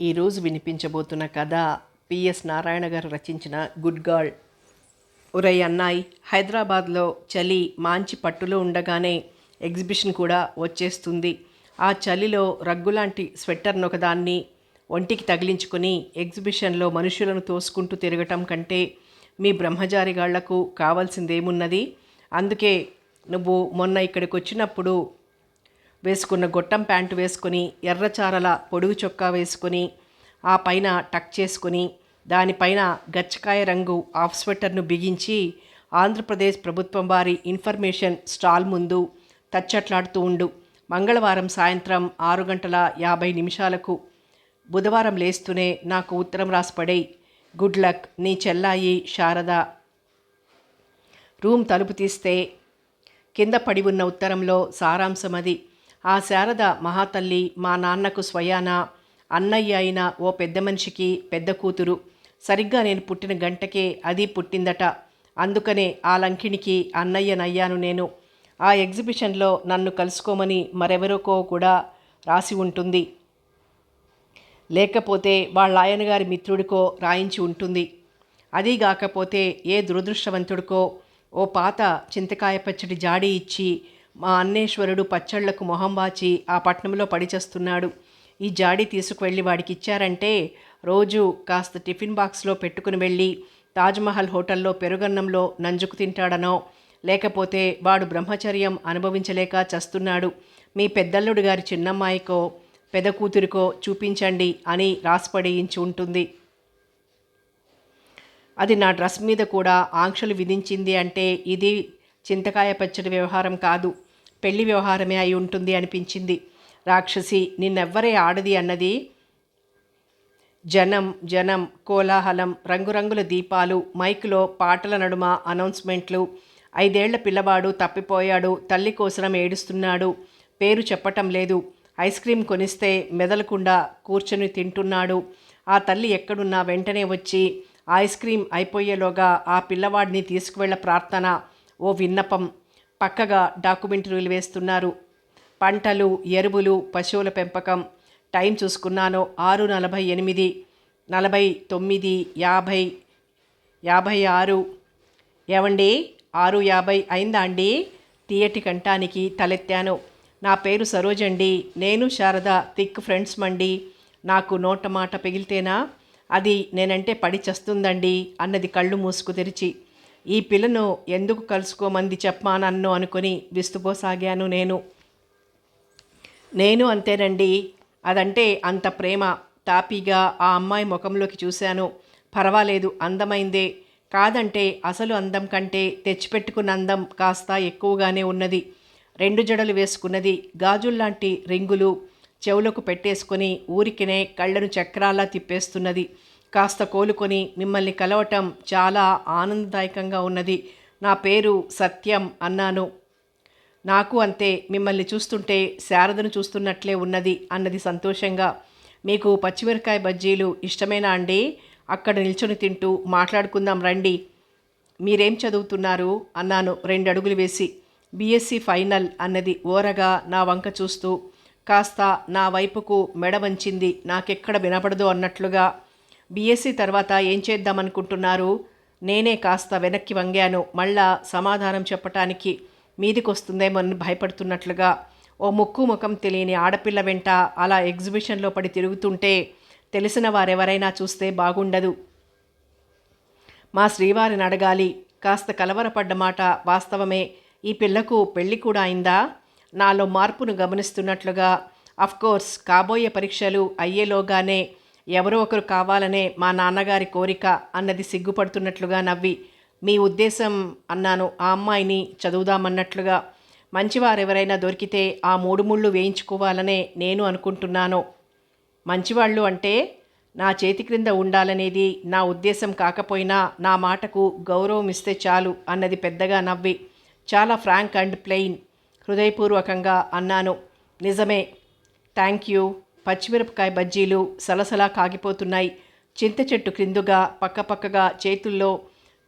ఈరోజు వినిపించబోతున్న కథ పిఎస్ నారాయణ గారు రచించిన గుడ్ గర్ల్. ఉరై అన్నాయ్ హైదరాబాద్లో చలి మాంచి పట్టులో ఉండగానే ఎగ్జిబిషన్ కూడా వచ్చేస్తుంది. ఆ చలిలో రగ్గులాంటి స్వెట్టర్ను ఒకదాన్ని ఒంటికి తగిలించుకొని ఎగ్జిబిషన్లో మనుషులను తోసుకుంటూ తిరగటం కంటే మీ బ్రహ్మచారిగాళ్ళకు కావాల్సిందేమున్నది? అందుకే నువ్వు మొన్న ఇక్కడికి వచ్చినప్పుడు వేసుకున్న గొట్టం ప్యాంటు వేసుకొని ఎర్రచారల పొడుగు చొక్కా వేసుకొని ఆ పైన టక్ చేసుకుని దానిపైన గచ్చకాయ రంగు ఆఫ్ స్వెటర్ను బిగించి ఆంధ్రప్రదేశ్ ప్రభుత్వం వారి ఇన్ఫర్మేషన్ స్టాల్ ముందు తచ్చట్లాడుతూ ఉండు. మంగళవారం సాయంత్రం ఆరు గంటల యాభై నిమిషాలకు బుధవారం లేస్తూనే నాకు ఉత్తరం రాసిపడే గుడ్ లక్ నీ చెల్లాయి శారద. రూమ్ తలుపు తీస్తే కింద పడి ఉన్న ఉత్తరంలో సారాంశం అది. ఆ శారద మహాతల్లి మా నాన్నకు స్వయాన అన్నయ్య అయిన ఓ పెద్ద మనిషికి పెద్ద కూతురు. సరిగ్గా నేను పుట్టిన గంటకే అది పుట్టిందట. అందుకనే ఆ లంకిణికి అన్నయ్యనయ్యాను నేను. ఆ ఎగ్జిబిషన్లో నన్ను కలుసుకోమని మరెవరికో కూడా రాసి ఉంటుంది. లేకపోతే వాళ్ళ ఆయనగారి మిత్రుడికో రాయించి ఉంటుంది. అది కాకపోతే ఏ దురదృష్టవంతుడికో ఓ పాత చింతకాయ పచ్చడి జాడి ఇచ్చి మా అన్నేశ్వరుడు పచ్చళ్ళకు మొహం వాచి ఆ పట్నంలో పడిచేస్తున్నాడు ఈ జాడి తీసుకువెళ్ళి వాడికి ఇచ్చారంటే రోజు కాస్త టిఫిన్ బాక్స్లో పెట్టుకుని వెళ్ళి తాజ్మహల్ హోటల్లో పెరుగన్నంలో నంజుకు తింటాడనో లేకపోతే వాడు బ్రహ్మచర్యం అనుభవించలేక చస్తున్నాడు. మీ పెద్దల్లుడు గారి చిన్నమ్మాయికో పెద్ద కూతురికో చూపించండి అని రాసిపడేయించి ఉంటుంది. అది నా డ్రెస్ మీద కూడా ఆంక్షలు విధించింది అంటే ఇది చింతకాయ పచ్చడి వ్యవహారం కాదు. పెళ్ళి వ్యవహారమే అయి ఉంటుంది అనిపించింది. రాక్షసి నిన్నెవ్వరే ఆడది అన్నది? జనం జనం కోలాహలం రంగురంగుల దీపాలు మైక్లో పాటల నడుమ అనౌన్స్మెంట్లు. ఐదేళ్ళ పిల్లవాడు తప్పిపోయాడు తల్లి కోసరం ఏడుస్తున్నాడు. పేరు చెప్పటం లేదు. ఐస్ క్రీం కొనిస్తే మెదలకుండా కూర్చొని తింటున్నాడు. ఆ తల్లి ఎక్కడున్నా వెంటనే వచ్చి ఐస్ క్రీం అయిపోయేలోగా ఆ పిల్లవాడిని తీసుకువెళ్ళ ప్రార్థన. ఓ విన్నపం. పక్కగా డాక్యుమెంటరీలు వేస్తున్నారు. పంటలు ఎరువులు పశువుల పెంపకం టైం చూసుకున్నాను ఆరు నలభై ఎనిమిది నలభై తొమ్మిది యాభై యాభై ఆరు. ఏవండి? ఆరు యాభై అయిందా అండి? తీయటి కంఠానికి తలెత్తాను. నా పేరు సరోజండి నేను శారద థిక్ ఫ్రెండ్స్ మండి. నాకు నోట మాట పిగిలితేనా? అది నేనంటే పడి చస్తుందండి అన్నది కళ్ళు మూసుకు తెరిచి. ఈ పిల్లను ఎందుకు కలుసుకోమంది చెప్పమానన్ను అనుకొని విస్తుపోసాగాను నేను. నేను అంతేనండి అదంటే అంత ప్రేమ. తాపీగా ఆ అమ్మాయి ముఖంలోకి చూశాను. పర్వాలేదు అందమైందే. కాదంటే అసలు అందం కంటే తెచ్చిపెట్టుకున్న అందం కాస్త ఎక్కువగానే ఉన్నది. రెండు జడలు వేసుకున్నది గాజుల్లాంటి రింగులు చెవులకు పెట్టేసుకొని ఊరికినే కళ్ళను చక్రాల్లా తిప్పేస్తున్నది. కాస్త కోలుకొని మిమ్మల్ని కలవటం చాలా ఆనందదాయకంగా ఉన్నది. నా పేరు సత్యం అన్నాను. నాకు అంతే మిమ్మల్ని చూస్తుంటే శారదను చూస్తున్నట్లే ఉన్నది అన్నది సంతోషంగా. మీకు పచ్చిమిరకాయ బజ్జీలు ఇష్టమేనా అండి? అక్కడ నిల్చొని తింటూ మాట్లాడుకుందాం రండి. మీరేం చదువుతున్నారు? అన్నాను రెండు అడుగులు వేసి. బీఎస్సీ ఫైనల్ అన్నది ఓరగా నా వంక చూస్తూ. కాస్త నా వైపుకు మెడ వంచింది. నాకెక్కడ వినపడదు అన్నట్లుగా బీఎస్సీ తర్వాత ఏం చేద్దామనుకుంటున్నారు? నేనే కాస్త వెనక్కి వంగాను. మళ్ళా సమాధానం చెప్పటానికి మీదికొస్తుందేమో భయపడుతున్నట్లుగా ఓ ముక్కు ముఖం తెలియని ఆడపిల్ల వెంట అలా ఎగ్జిబిషన్లో పడి తిరుగుతుంటే తెలిసిన వారెవరైనా చూస్తే బాగుండదు. మా శ్రీవారిని అడగాలి. కాస్త కలవరపడ్డ మాట వాస్తవమే. ఈ పిల్లకు పెళ్ళి కూడా అయిందా? నాలో మార్పును గమనిస్తున్నట్లుగా. అఫ్కోర్స్ కాబోయే పరీక్షలు అయ్యేలోగానే ఎవరో ఒకరు కావాలనే మా నాన్నగారి కోరిక అన్నది సిగ్గుపడుతున్నట్లుగా నవ్వి మీ ఉద్దేశం అన్నాను ఆ అమ్మాయిని చదువుదామన్నట్లుగా. మంచివారెవరైనా దొరికితే ఆ మూడు ముళ్ళు వేయించుకోవాలనే నేను అనుకుంటున్నాను. మంచివాళ్ళు అంటే నా చేతి క్రింద ఉండాలనేది నా ఉద్దేశం కాకపోయినా నా మాటకు గౌరవం ఇస్తే చాలు అన్నది పెద్దగా నవ్వి చాలా ఫ్రాంక్ అండ్ ప్లెయిన్ హృదయపూర్వకంగా అన్నాను. నిజమే. Thank you. పచ్చిమిరపకాయ బజ్జీలు సలసలా కాగిపోతున్నాయి. చింత చెట్టు క్రిందుగా పక్కపక్కగా చేతుల్లో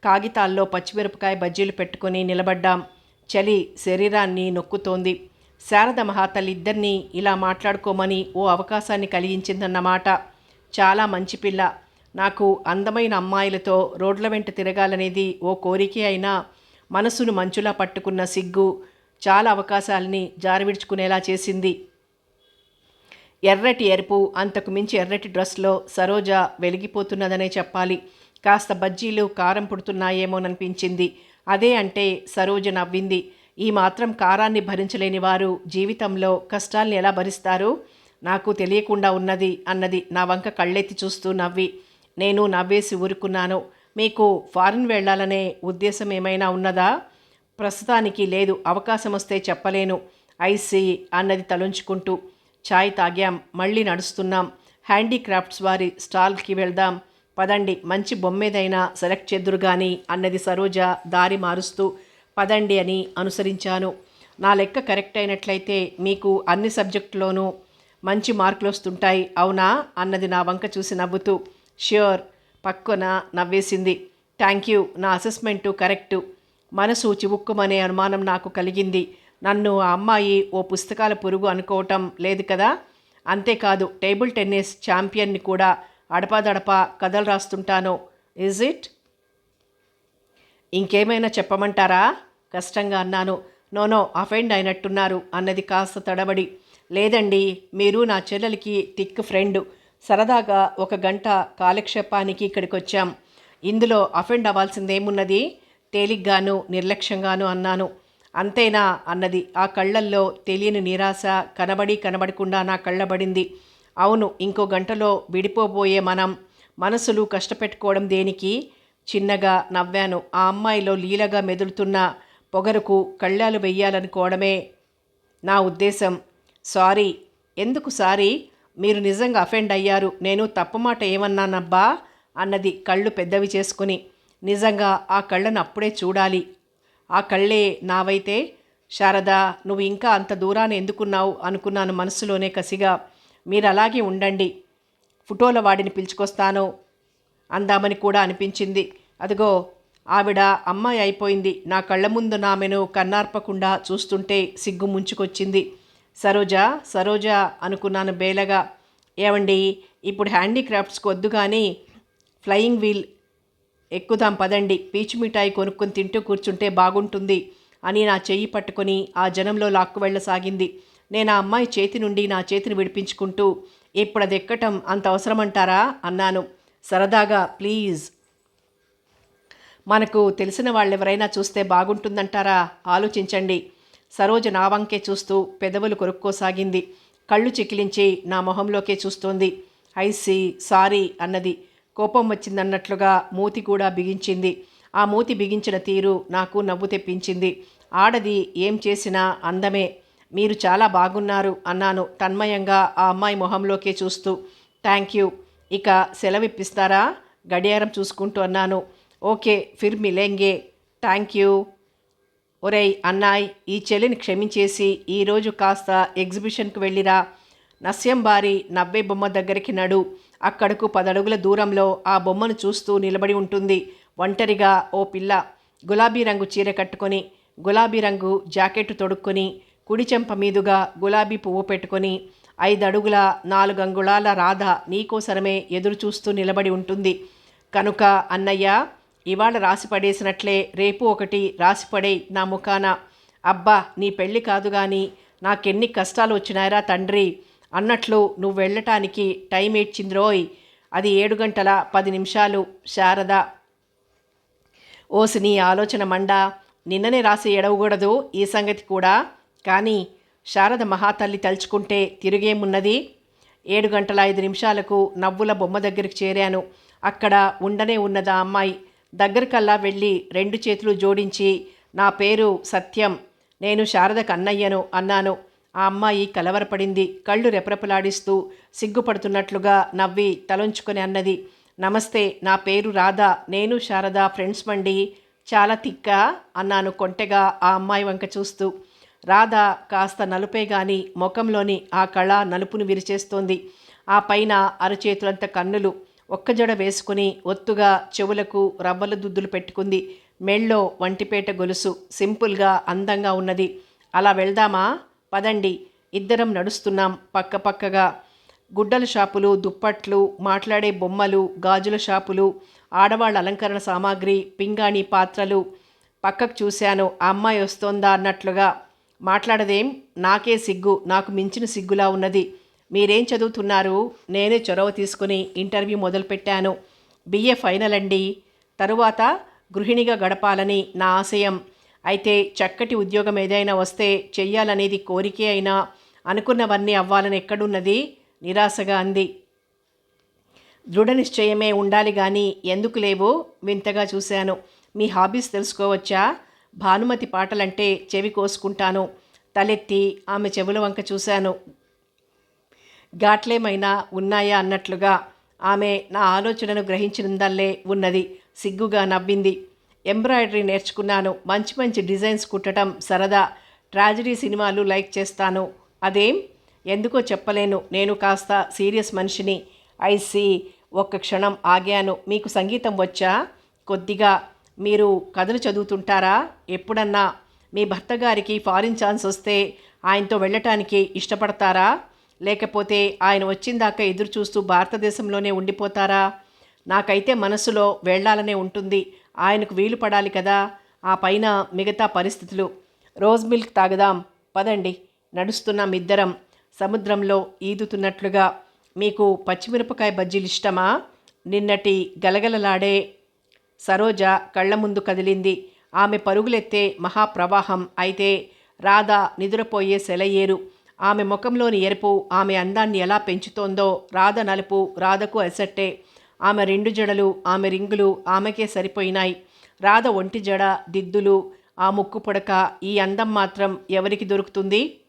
కాగితాల్లో పచ్చిమిరపకాయ బజ్జీలు పెట్టుకొని నిలబడ్డాం. చలి శరీరాన్ని నొక్కుతోంది. శారద మహాతల్లిద్దరినీ ఇలా మాట్లాడుకోమని ఓ అవకాశాన్ని కలిగించిందన్నమాట. చాలా మంచి పిల్ల. నాకు అందమైన అమ్మాయిలతో రోడ్ల వెంట తిరగాలనేది ఓ కోరికే అయినా మనసును మంచులా పట్టుకున్న సిగ్గు చాలా అవకాశాలని జారవిడ్చుకునేలా చేసింది. ఎర్రటి ఎరుపు అంతకు మించి ఎర్రటి డ్రెస్లో సరోజ వెలిగిపోతున్నదనే చెప్పాలి. కాస్త బజ్జీలు కారం పుడుతున్నాయేమోననిపించింది. అదే అంటే సరోజ నవ్వింది. ఈ మాత్రం కారాన్ని భరించలేని వారు జీవితంలో కష్టాల్ని ఎలా భరిస్తారు? నాకు తెలియకుండా ఉన్నది అన్నది నా వంక కళ్ళెత్తి చూస్తూ నవ్వి. నేను నవ్వేసి ఊరుకున్నాను. మీకు ఫారిన్ వెళ్ళాలనే ఉద్దేశం ఏమైనా ఉన్నదా? ప్రస్తుతానికి లేదు అవకాశం వస్తే చెప్పలేను ఐసి అన్నది తలుంచుకుంటూ ఛాయ్ తాగాం మళ్ళీ నడుస్తున్నాం. హ్యాండీక్రాఫ్ట్స్ వారి స్టాల్కి వెళ్దాం. పదండి మంచి బొమ్మేదైనా సెలెక్ట్ చేద్దురు కానీ అన్నది సరోజ దారి మారుస్తూ పదండి అని అనుసరించాను. నా లెక్క కరెక్ట్ అయినట్లయితే మీకు అన్ని సబ్జెక్టులోనూ మంచి మార్కులు వస్తుంటాయి అవునా? అన్నది నా వంక చూసి నవ్వుతూ ష్యూర్ పక్కన నవ్వేసింది. థ్యాంక్ యూ నా అసెస్మెంటు కరెక్టు. మనసు చివుక్కుమనే అనుమానం నాకు కలిగింది. నన్ను ఆ అమ్మాయి ఓ పుస్తకాల పురుగు అనుకోవటం లేదు కదా? అంతేకాదు టేబుల్ టెన్నిస్ ఛాంపియన్ని కూడా అడపాదడపా కథలు రాస్తుంటాను. ఈజ్ ఇట్ ఇంకేమైనా చెప్పమంటారా? కష్టంగా అన్నాను. నోనో అఫెండ్ అయినట్టున్నారు అన్నది కాస్త తడబడి. లేదండి మీరు నా చెల్లెలికి థిక్ ఫ్రెండ్. సరదాగా ఒక గంట కాలక్షేపానికి ఇక్కడికి వచ్చాం ఇందులో అఫెండ్ అవ్వాల్సిందేమున్నది? తేలిగ్గాను నిర్లక్ష్యంగాను అన్నాను. అంతేనా అన్నది. ఆ కళ్ళల్లో తెలియని నిరాశ కనబడి కనబడకుండా నా కళ్ళబడింది అవును ఇంకో గంటలో విడిపోబోయే మనం మనసులు కష్టపెట్టుకోవడం దేనికి? చిన్నగా నవ్వాను. ఆ అమ్మాయిలో లీలగా మెదులుతున్న పొగరుకు కళ్ళాలు వెయ్యాలనుకోవడమే నా ఉద్దేశం. సారీ. ఎందుకు సారీ? మీరు నిజంగా అఫెండ్ అయ్యారు. నేను తప్పు మాట ఏమన్నానబ్బా? అన్నది కళ్ళు పెద్దవి చేసుకుని. నిజంగా ఆ కళ్ళను అప్పుడే చూడాలి. ఆ కళ్ళే నావైతే శారదా నువ్వు ఇంకా అంత దూరాన్ని ఎందుకున్నావు అనుకున్నాను మనసులోనే కసిగా మీరు అలాగే ఉండండి. ఫోటోల వాడిని పిలుచుకొస్తాను అందామని కూడా అనిపించింది. అదిగో ఆవిడ అమ్మాయి అయిపోయింది. నా కళ్ళ ముందు నామెను కన్నార్పకుండా చూస్తుంటే సిగ్గు ముంచుకొచ్చింది. సరోజ సరోజ అనుకున్నాను బేలగా. ఏమండి ఇప్పుడు హ్యాండీక్రాఫ్ట్స్కి వద్దు కానీ ఫ్లయింగ్ వీల్ ఎక్కుదాం పదండి. పీచు మిఠాయి కొనుక్కొని తింటూ కూర్చుంటే బాగుంటుంది అని నా చెయ్యి పట్టుకొని ఆ జనంలో లాక్కు వెళ్ళసాగింది నేను ఆ అమ్మాయి చేతి నుండి నా చేతిని విడిపించుకుంటూ ఇప్పుడు అది ఎక్కటం అంత అవసరమంటారా? అన్నాను. సరదాగా ప్లీజ్. మనకు తెలిసిన వాళ్ళెవరైనా చూస్తే బాగుంటుందంటారా? ఆలోచించండి. సరోజ నా వంకే చూస్తూ పెదవులు కొరుక్కోసాగింది. కళ్ళు చికిలించి నా మొహంలోకే చూస్తోంది. ఐసీ సారీ అన్నది. కోపం వచ్చిందన్నట్లుగా మూతి కూడా బిగించింది. ఆ మూతి బిగించిన తీరు నాకు నవ్వు తెప్పించింది. ఆడది ఏం చేసినా అందమే. మీరు చాలా బాగున్నారు అన్నాను తన్మయంగా ఆ అమ్మాయి మొహంలోకే చూస్తూ. Thank you. ఇక సెలవిప్పిస్తారా? గడియారం చూసుకుంటూ అన్నాను. Okay Phir మిలేంగే thank you. ఒరేయ్ అన్నాయ్ ఈ చెల్లిని క్షమించేసి ఈరోజు కాస్త ఎగ్జిబిషన్కి వెళ్ళిరా. నస్యంబారి నవ్వే బొమ్మ దగ్గరికి నడు. అక్కడకు పదడుగుల దూరంలో ఆ బొమ్మను చూస్తూ నిలబడి ఉంటుంది. ఒంటరిగా ఓ పిల్ల గులాబీ రంగు చీర కట్టుకొని గులాబీ రంగు జాకెట్ తొడుక్కొని కుడి చెంప మీదుగా గులాబీ పువ్వు పెట్టుకొని ఐదు అడుగుల రాధ నీకోసరమే ఎదురు చూస్తూ నిలబడి ఉంటుంది. కనుక అన్నయ్య ఇవాళ రాసి పడేసినట్లే రేపు ఒకటి రాసిపడే నా ముఖాన. అబ్బా నీ పెళ్ళి కాదు కానీ నాకెన్ని కష్టాలు వచ్చినాయరా తండ్రి. అన్నట్లు నువ్వు వెళ్ళటానికి టైం ఏడ్చింద్రోయ్. అది ఏడు గంటల పది నిమిషాలు. శారద. ఓసి నీ ఆలోచన మండ. నిన్ననే రాసి ఎడవకూడదు ఈ సంగతి కూడా. కానీ శారద మహాతల్లి తలుచుకుంటే తిరిగేమున్నది? ఏడు గంటల ఐదు నిమిషాలకు నవ్వుల బొమ్మ దగ్గరికి చేరాను. అక్కడ ఉండనే ఉన్నదా అమ్మాయి? దగ్గరకల్లా వెళ్ళి రెండు చేతులు జోడించి నా పేరు సత్యం. నేను శారద కన్నయ్యను అన్నాను. ఆ అమ్మాయి కలవరపడింది. కళ్ళు రెపరెపలాడిస్తూ సిగ్గుపడుతున్నట్లుగా నవ్వి తలొంచుకొని అన్నది. నమస్తే నా పేరు రాధా. నేను శారదా ఫ్రెండ్స్ మండి. చాలా తిక్క? అన్నాను కొంటెగా ఆ అమ్మాయి వంక చూస్తూ. రాధ కాస్త నలుపే గాని ముఖంలోని ఆ కళ నలుపును విరిచేస్తోంది. ఆ పైన అరచేతులంత కన్నులు ఒక్కజడ వేసుకుని ఒత్తుగా చెవులకు రవ్వల దుద్దులు పెట్టుకుంది. మెళ్ళో వంటిపేట గొలుసు సింపుల్గా అందంగా ఉన్నది. అలా వెళ్దామా? పదండి ఇద్దరం నడుస్తున్నాం పక్కపక్కగా గుడ్డల షాపులు దుప్పట్లు మాట్లాడే బొమ్మలు గాజుల షాపులు ఆడవాళ్ళ అలంకరణ సామాగ్రి పింగాణి పాత్రలు. పక్కకు చూశాను ఆ అమ్మాయి వస్తోందా? అన్నట్లుగా. మాట్లాడదేం నాకే సిగ్గు నాకు మించిన సిగ్గులా ఉన్నది. మీరేం చదువుతున్నారు? నేనే చొరవ తీసుకుని ఇంటర్వ్యూ మొదలుపెట్టాను. బిఏ ఫైనల్ అండి. తరువాత గృహిణిగా గడపాలని నా ఆశయం. అయితే చక్కటి ఉద్యోగం ఏదైనా వస్తే చెయ్యాలనేది కోరికే అయినా అనుకున్నవన్నీ అవ్వాలని ఎక్కడున్నది? నిరాశగా అంది. దృఢ నిశ్చయమే ఉండాలి కానీ ఎందుకు లేవు వింతగా చూశాను. మీ హాబీస్ తెలుసుకోవచ్చా? భానుమతి పాటలంటే చెవి కోసుకుంటాను. తలెత్తి ఆమె చెవుల వంక చూశాను. ఘాట్లేమైనా ఉన్నాయా అన్నట్లుగా ఆమె నా ఆలోచనను గ్రహించినందల్లే ఉన్నది. సిగ్గుగా నవ్వింది. ఎంబ్రాయిడరీ నేర్చుకున్నాను. మంచి మంచి డిజైన్స్ కుట్టడం సరదా. ట్రాజడీ సినిమాలు లైక్ చేస్తాను. అదేం? ఎందుకో చెప్పలేను. నేను కాస్త సీరియస్ మనిషిని. ఐసి ఒక్క క్షణం ఆగాను. మీకు సంగీతం వచ్చా? కొద్దిగా. మీరు కథలు చదువుతుంటారా? ఎప్పుడన్నా? మీ భర్త గారికి ఫారిన్ ఛాన్స్ వస్తే ఆయనతో వెళ్ళటానికి ఇష్టపడతారా? లేకపోతే ఆయన వచ్చిందాక ఎదురు చూస్తూ భారతదేశంలోనే ఉండిపోతారా? నాకైతే మనసులో వెళ్ళాలనే ఉంటుంది. ఆయనకు వీలు పడాలి కదా. ఆ పైన మిగతా పరిస్థితులు. రోజ్ మిల్క్ తాగదాం పదండి. నడుస్తున్నాం ఇద్దరం. సముద్రంలో ఈదుతున్నట్లుగా. మీకు పచ్చిమిరపకాయ బజ్జీలు ఇష్టమా? నిన్నటి గలగలలాడే సరోజ కళ్ళ ముందు కదిలింది. ఆమె పరుగులెత్తే మహాప్రవాహం. అయితే రాధ నిద్రపోయే సెలయేరు. ఆమె ముఖంలోని ఎరుపు ఆమె అందాన్ని ఎలా పెంచుతోందో రాధ నలుపు రాధకు అసట్టే ఆమె రెండు జడలు ఆమె రింగులు ఆమెకే సరిపోయినాయి. రాధ ఒంటి జడ దిద్దులు ఆ ముక్కు పొడక ఈ అందం మాత్రం ఎవరికి దొరుకుతుంది?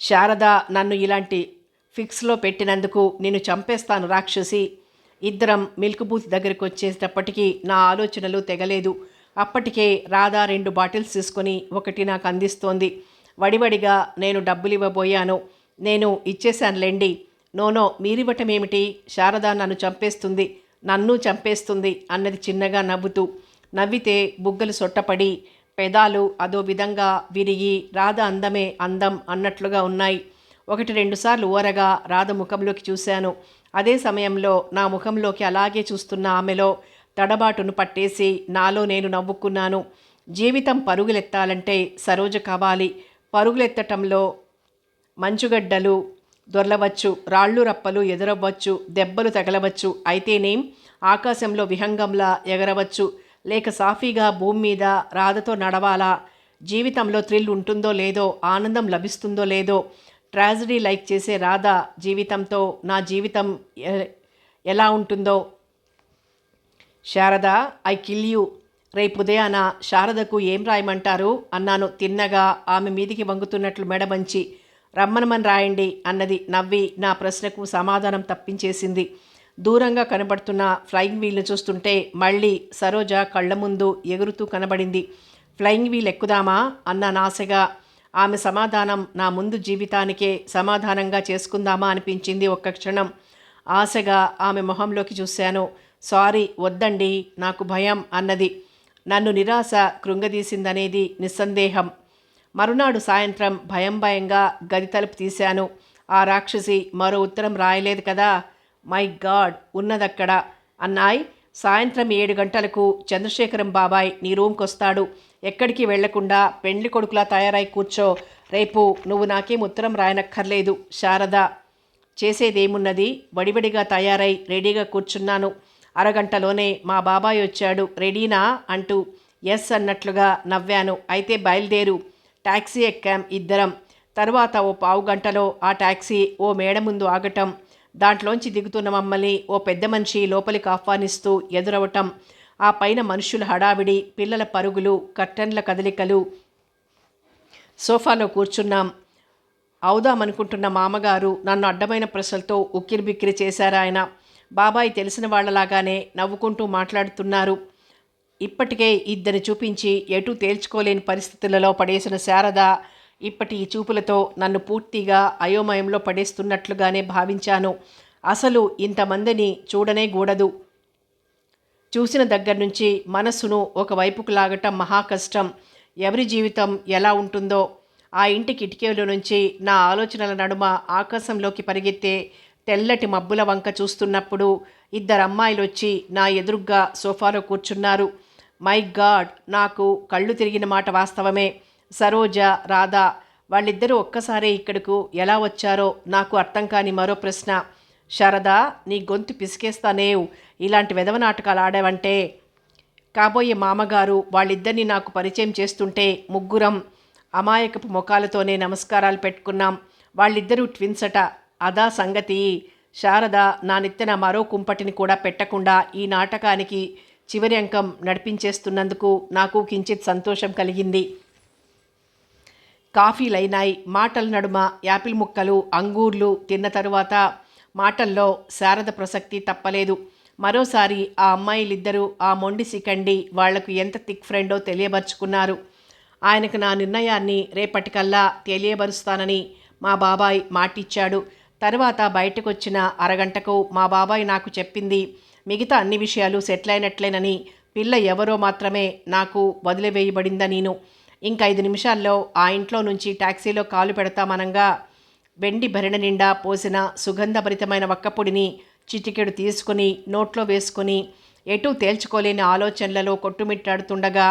శారద నన్ను ఇలాంటి ఫిక్స్లో పెట్టినందుకు నేను చంపేస్తాను రాక్షసి. ఇద్దరం మిల్క్ బూత్ దగ్గరికి వచ్చేటప్పటికీ నా ఆలోచనలు తెగలేదు. అప్పటికే రాధా రెండు బాటిల్స్ తీసుకొని ఒకటి నాకు అందిస్తోంది. వడివడిగా నేను డబ్బులు ఇవ్వబోయాను నేను ఇచ్చేశానులేండి. నోనో మీరివ్వటమేమిటి? శారద నన్ను చంపేస్తుంది. నన్ను చంపేస్తుంది అన్నది చిన్నగా నవ్వుతూ నవ్వితే బుగ్గలు సొట్టపడి పెదాలు అదో విధంగా విరిగి రాధ అందమే అందం అన్నట్లుగా ఉన్నాయి. ఒకటి రెండుసార్లు ఊరగా రాధ ముఖంలోకి చూశాను. అదే సమయంలో నా ముఖంలోకి అలాగే చూస్తున్న ఆమెలో తడబాటును పట్టేసి నాలో నేను నవ్వుకున్నాను. జీవితం పరుగులెత్తాలంటే సరోజ కావాలి. పరుగులెత్తటంలో మంచుగడ్డలు దొర్లవచ్చు రాళ్ళు రప్పలు ఎదురవ్వచ్చు దెబ్బలు తగలవచ్చు అయితేనేం ఆకాశంలో విహంగంలా ఎగరవచ్చు. లేక సాఫీగా భూమి మీద రాధతో నడవాలా? జీవితంలో థ్రిల్ ఉంటుందో లేదో ఆనందం లభిస్తుందో లేదో ట్రాజడీ లైక్ చేసే రాధ జీవితంతో నా జీవితం ఎలా ఉంటుందో. Sharada I kill you. రేపు ఉదయాన శారదకు ఏం రాయమంటారు? అన్నాను తిన్నగా ఆమె మీదికి వంగుతున్నట్లు మెడబంచి రమ్మనమని రాయండి అన్నది నవ్వి నా ప్రశ్నకు సమాధానం తప్పించేసింది. దూరంగా కనబడుతున్న ఫ్లయింగ్ వీల్ను చూస్తుంటే మళ్ళీ సరోజ కళ్ళ ముందు ఎగురుతూ కనబడింది. ఫ్లయింగ్ వీల్ ఎక్కుదామా? అన్న నాశగా. ఆమె సమాధానం నా ముందు జీవితానికే సమాధానంగా చేసుకుందామా? అనిపించింది ఒక్క క్షణం. ఆశగా ఆమె మొహంలోకి చూశాను. సారీ వద్దండి నాకు భయం అన్నది. నన్ను నిరాశ కృంగదీసిందనేది నిస్సందేహం. మరునాడు సాయంత్రం భయం భయంగా గది తలుపు తీశాను. ఆ రాక్షసి మరో ఉత్తరం రాయలేదు కదా? మై గాడ్ ఉన్నదక్కడ. అన్నాయ్. సాయంత్రం ఏడు గంటలకు చంద్రశేఖరం బాబాయ్ నీ రూమ్కి వస్తాడు ఎక్కడికి వెళ్ళకుండా పెండ్లి కొడుకులా తయారై కూర్చో. రేపు నువ్వు నాకేం ఉత్తరం రాయనక్కర్లేదు శారద. చేసేదేమున్నది? వడివడిగా తయారై రెడీగా కూర్చున్నాను. అరగంటలోనే మా బాబాయ్ వచ్చాడు. రెడీనా? అంటూ ఎస్ అన్నట్లుగా నవ్వాను. అయితే బయలుదేరు. ట్యాక్సీ ఎక్కాం ఇద్దరం. తర్వాత ఓ పావు గంటలో ఆ ట్యాక్సీ ఓ మేడ ముందు ఆగటం. దాంట్లోంచి దిగుతున్న మమ్మల్ని ఓ పెద్ద మనిషి లోపలికి ఆహ్వానిస్తూ ఎదురవటం. ఆ పైన మనుషుల హడావిడి పిల్లల పరుగులు కర్టన్ల కదలికలు. సోఫాలో కూర్చున్నాం. అవుదామనుకుంటున్న మామగారు నన్ను అడ్డమైన ప్రశ్నలతో ఉక్కిరిబిక్కిరి చేశారాయన. చేశారు ఆయన బాబాయ్ తెలిసిన వాళ్ళలాగానే నవ్వుకుంటూ మాట్లాడుతున్నారు. ఇప్పటికే ఇద్దరిని చూపించి ఎటూ తేల్చుకోలేని పరిస్థితులలో పడేసిన శారద ఇప్పటి ఈ చూపులతో నన్ను పూర్తిగా అయోమయంలో పడేస్తున్నట్లుగానే భావించాను. అసలు ఇంతమందిని చూడనే కూడదు. చూసిన దగ్గర నుంచి మనస్సును ఒకవైపుకు లాగటం మహా కష్టం. ఎవరి జీవితం ఎలా ఉంటుందో ఆ ఇంటి కిటికీలో నుంచి నా ఆలోచనల నడుమ ఆకాశంలోకి పరిగెత్తే తెల్లటి మబ్బుల వంక చూస్తున్నప్పుడు ఇద్దరు అమ్మాయిలు వచ్చి నా ఎదురుగ్గా సోఫాలో కూర్చున్నారు. మై గాడ్ నాకు కళ్ళు తిరిగిన మాట వాస్తవమే. సరోజ రాధా వాళ్ళిద్దరూ ఒక్కసారే ఇక్కడకు ఎలా వచ్చారో నాకు అర్థం కాని మరో ప్రశ్న. శారదా నీ గొంతు పిసికేస్తానేవ్ ఇలాంటి వెధవ నాటకాలు ఆడావంటే? కాబోయే మామగారు వాళ్ళిద్దరిని నాకు పరిచయం చేస్తుంటే ముగ్గురం అమాయకపు ముఖాలతోనే నమస్కారాలు పెట్టుకున్నాం. వాళ్ళిద్దరూ ట్విన్స్ అట. అదా సంగతి. శారద నా నెత్తిన మరో కుంపటిని కూడా పెట్టకుండా ఈ నాటకానికి చివరి అంకం నడిపించేస్తున్నందుకు నాకు కించిత్ సంతోషం కలిగింది. కాఫీలైనాయి మాటల నడుమ యాపిల్ ముక్కలు అంగూర్లు తిన్న తరువాత మాటల్లో శారద ప్రసక్తి తప్పలేదు. మరోసారి ఆ అమ్మాయిలిద్దరూ ఆ మొండి సికండి వాళ్ళకు ఎంత థిక్ ఫ్రెండో తెలియబరుచుకున్నారు. ఆయనకు నా నిర్ణయాన్ని రేపటికల్లా తెలియబరుస్తానని మా బాబాయ్ మాటిచ్చాడు. తర్వాత బయటకొచ్చిన అరగంటకు మా బాబాయ్ నాకు చెప్పింది మిగతా అన్ని విషయాలు సెటిల్ అయినట్లేనని పిల్ల ఎవరో మాత్రమే నాకు వదిలివేయబడిందా నేను? ఇంక ఐదు నిమిషాల్లో ఆ ఇంట్లో నుంచి ట్యాక్సీలో కాలు పెడతామనంగా వెండి భరిణ నిండా పోసిన సుగంధభరితమైన వక్కపొడిని చిటికెడు తీసుకుని నోట్లో వేసుకుని ఎటూ తేల్చుకోలేని ఆలోచనలలో కొట్టుమిట్టాడుతుండగా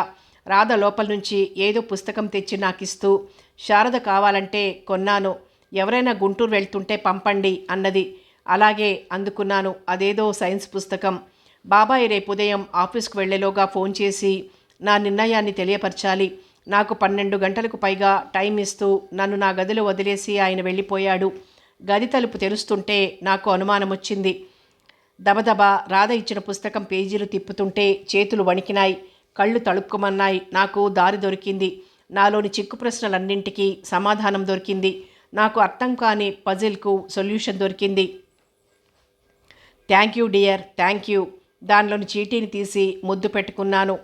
రాధ లోపల నుంచి ఏదో పుస్తకం తెచ్చి నాకిస్తూ శారద కావాలంటే కొన్నాను. ఎవరైనా గుంటూరు వెళ్తుంటే పంపండి అన్నది. అలాగే అందుకున్నాను. అదేదో సైన్స్ పుస్తకం. బాబాయ్ రేపు ఉదయం ఆఫీస్కు వెళ్ళేలోగా ఫోన్ చేసి నా నిర్ణయాన్ని తెలియపరచాలి. నాకు పన్నెండు గంటలకు పైగా టైం ఇస్తూ నన్ను నా గదిలో వదిలేసి ఆయన వెళ్ళిపోయాడు. గది తలుపు తెరుస్తుంటే నాకు అనుమానం వచ్చింది దబదబా రాధ ఇచ్చిన పుస్తకం పేజీలు తిప్పుతుంటే చేతులు వణికినాయి. కళ్ళు తడుక్కుమన్నాయి నాకు దారి దొరికింది. నాలోని చిక్కు ప్రశ్నలన్నింటికీ సమాధానం దొరికింది. నాకు అర్థం కాని పజిల్కు సొల్యూషన్ దొరికింది. Thank you dear thank you దానిలోని చీటీని తీసి ముద్దు పెట్టుకున్నాను.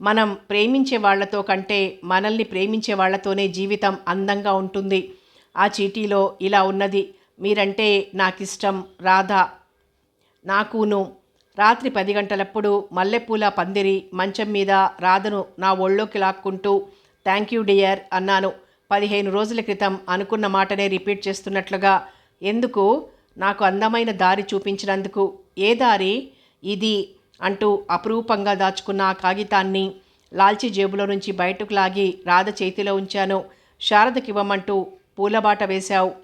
మనం ప్రేమించే వాళ్ళతో కంటే మనల్ని ప్రేమించే వాళ్ళతోనే జీవితం అందంగా ఉంటుంది. ఆ చీటీలో ఇలా ఉన్నది మీరంటే నాకిష్టం రాధా. నాకును. రాత్రి పది గంటలప్పుడు మల్లెపూల పందిరి మంచం మీద రాధను నా ఒళ్ళోకి లాక్కుంటూ థ్యాంక్ యూ డియర్ అన్నాను. పదిహేను రోజుల క్రితం అనుకున్న మాటనే రిపీట్ చేస్తున్నట్లుగా ఎందుకు? నాకు అందమైన దారి చూపించినందుకు ఏ దారి? ఇది అంటూ అపురూపంగా దాచుకున్న ఆ కాగితాన్ని లాల్చి జేబులో నుంచి బయటకు లాగి రాధ చేతిలో ఉంచాను. శారదకివ్వమంటూ పూలబాట వేశావు.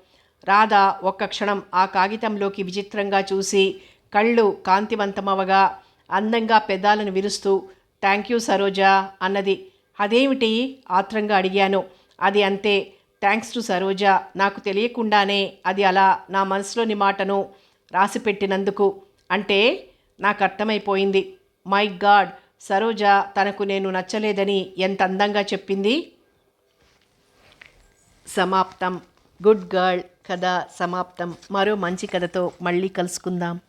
రాధ ఒక్క క్షణం ఆ కాగితంలోకి విచిత్రంగా చూసి కళ్ళు కాంతివంతమవగా అందంగా పెదాలను విరుస్తూ థ్యాంక్ యూ సరోజా అన్నది. అదేమిటి? ఆత్రంగా అడిగాను. అది అంతే. థ్యాంక్స్ టు సరోజా నాకు తెలియకుండానే అది అలా నా మనసులోని మాటను రాసిపెట్టినందుకు. అంటే నాకు అర్థమైపోయింది. మై గాడ్ సరోజ తనకు నేను నచ్చలేదని ఎంత అందంగా చెప్పింది? సమాప్తం. గుడ్ గర్ల్ కథ సమాప్తం. మరో మంచి కథతో మళ్ళీ కలుసుకుందాం.